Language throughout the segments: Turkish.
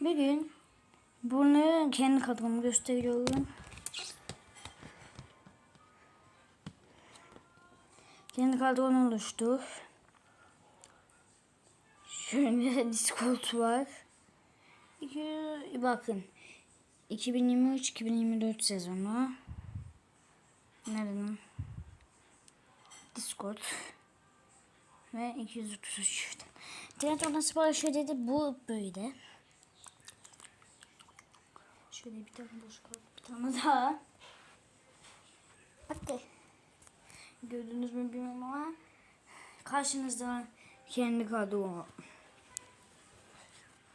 Bir gün bunu kendi kadromu gösteriyorum. Kendi kadronu oluştur. Şöyle Discord var. Bakın. 2023-2024 sezonu. Nereden? Discord. Ve 233. Trend oradan sipariş ödedi. Bu böyle. Şöyle bir tane boş kaldı. Bir tane daha. Hadi. Gördünüz mü bilmiyorum ama karşınızda kendi kadro.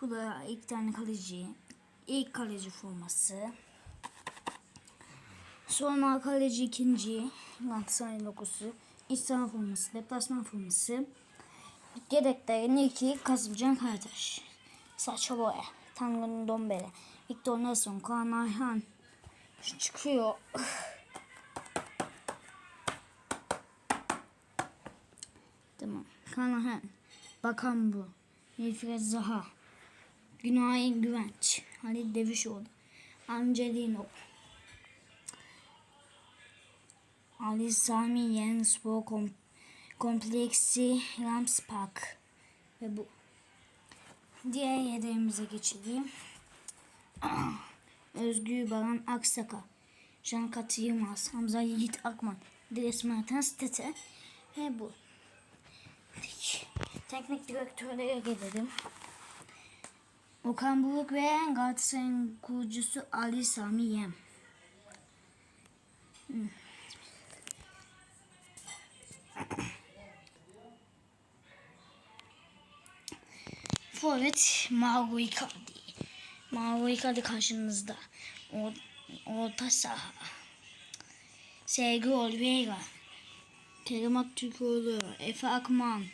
Bu da ilk tane kaleci. İlk kaleci forması. Sonra kaleci ikinci. Galatasaray logosu. Saha forması. Deplasman forması. Yedeklerin ilki Kasımcan Karataş. Saça boya. Tanrı'nın Dombele. Victor Nelson. Kaan Ayhan. Çıkıyor. tamam. Kaan Ayhan. Bakan bu. Nilfret Zaha. Günay Güvenç. Halil Devişoğlu. Angelino. Ali Sami Yeni Spor Kom Kompleksi Rams Park. Ve bu. Diğer yedeğimize geçelim. Özgür Baran Aksaka. Cankat Yılmaz. Hamza Yiğit Akman. Dres Mertens Tete. Ve bu. Teknik direktörlere gelelim. Okan Buruk ve Galatasaray'ın kurucusu Ali Sami Yem. Hmm. Forvet Mauro Icardi. Mauro Icardi karşınızda. O, orta saha. Sergio Oliveira. Kerim Aktürkoğlu. Efe Akman.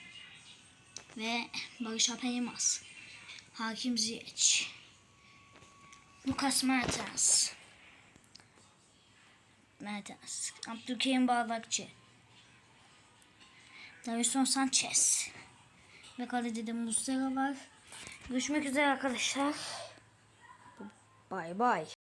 Ve Barış Alper. Hakim Ziyech. Lucas Mertens. Mertens. Abdülkerim Bardakçı. Davison Sanchez. Ve kalede de Muslera var. Görüşmek üzere arkadaşlar. Bay bay.